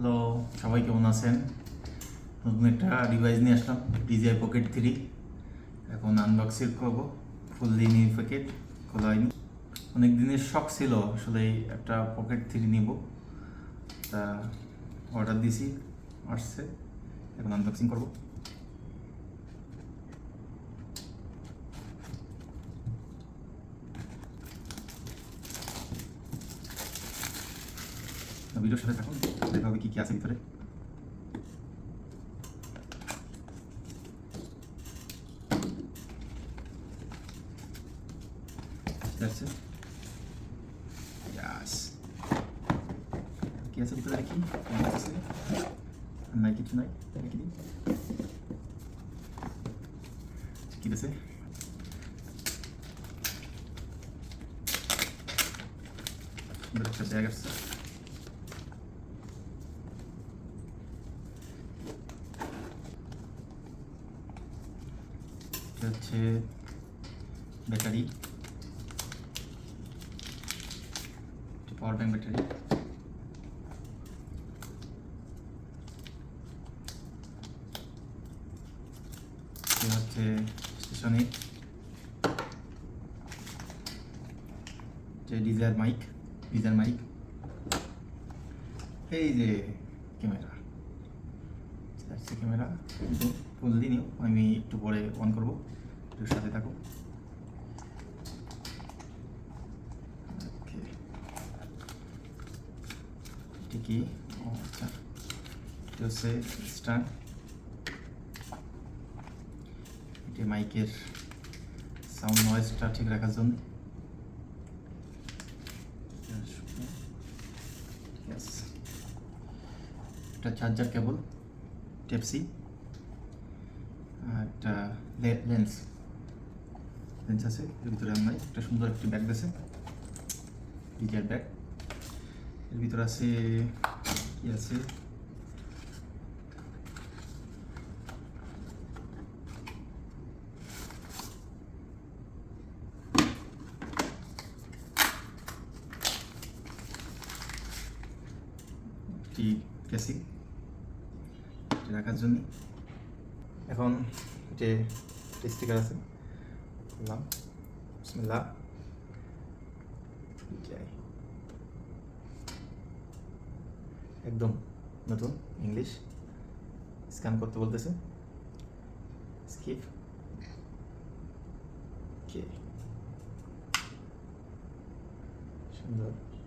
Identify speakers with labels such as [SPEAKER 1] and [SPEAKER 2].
[SPEAKER 1] Hello সবাই কেমন আছেন? নতুন একটা ডিভাইস নিয়ে আসলাম ডিজিআই পকেট থ্রি এখন আনবক্সিং করব ফুল দিনই প্যাকেট খোলা হয়নি অনেক দিনের শখ ছিল, আসলে একটা পকেট থ্রি নিব। তা অর্ডার দিছি, আসছে। এখন আনবক্সিং করব। ভিডিওর সাথে থাকুন, দেখা হবে কি কি আছে ভিতরে। That's it. কি আছে ভিতরে দেখি? আছে। নাই, কিছু নাই কি আছে? আসছে এটা হচ্ছে ব্যাটারি। পাওয়ার ব্যাংক ব্যাটারি হচ্ছে স্টেশনে যে ডিজার মাইক ডিজার মাইক এই যে ক্যামেরা ক্যামেরা ফুল দিনিও আমি একটু পরে অন করব। একটু সাথে থাকো। কি? ও আচ্ছা। হচ্ছে মাইকের সাউন্ড নয়েজটা ঠিক রাখার জন্য. এটা চার্জার কেবল টেপসি একটা লেন্স লেন্স আছে, এর ভিতরে আমরা একটা সুন্দর একটি ব্যাগ দিয়েছে ডিজার ব্যাগ এর ভিতরে আছে, কি আছে? রাখার জন্য। এখন যে স্টিকার আছে একদম নতুন ইংলিশ। স্ক্যান করতে বলতেছে। স্কিপ। কে? সুন্দর।